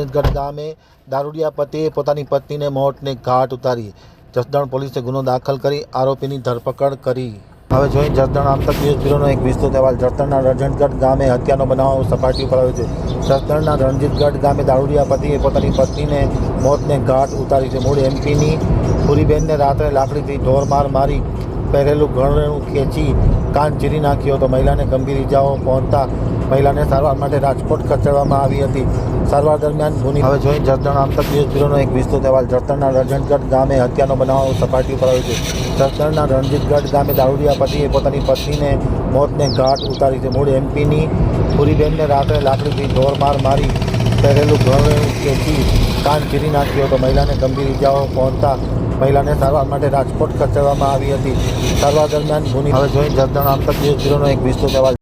રણજીતગઢ ગામે દારૂડિયા પતિએ પોતાની પત્નીને મોતને ઘાટ ઉતારી જસદણ પોલીસે ગુનો દાખલ કરી આરોપીની ધરપકડ કરી. હવે જોઈ જસદણ આમતક ન્યૂઝ બ્યુરોનો એક વિસ્તૃત અહેવાલ. જસદણના રણજીતગઢ ગામે હત્યાનો બનાવ સપાટી ઉપર આવ્યો છે. જસદણના રણજીતગઢ ગામે દારૂડિયા પતિએ પોતાની પત્નીને મોતને ઘાટ ઉતારી છે. મૂળ એમપીની પુરીબેનને રાત્રે લાકડીથી ઢોરમાર મારી પહેરેલું ઘરેણું ખેંચી કાન ચીરી નાખ્યો હતો. મહિલાને ગંભીર ઇજાઓ પહોંચતા મહિલાને સારવાર માટે રાજકોટ ખસેડવામાં આવી હતી. સારવાર દરમિયાન ભૂની હવે જોઈ જસદણ આમતક ન્યૂઝ બ્યુરોનો એક વિસ્તૃત અહેવાલ. જસદણના રણજીતગઢ ગામે હત્યાનો બનાવ સપાટી ઉપર આવ્યો છે. જસદણના રણજીતગઢ ગામે દારૂડિયા પતિએ પોતાની પત્નીને મોતને ઘાટ ઉતારી છે. મૂળ એમપીની પુરીબેનને રાત્રે લાકડીથી ઢોરમાર મારી પહેરેલું ઘર ખેંચી કાન ચીરી નાખ્યો હતો. મહિલાને ગંભીર ઇજાઓ પહોંચતા મહિલાને સારવાર માટે રાજકોટ ખસેડવામાં આવી હતી. સારવાર દરમિયાન ભૂની હવે જોઈ જસદણ આમતક ન્યૂઝ બ્યુરોનો એક વિસ્તૃત અહેવાલ.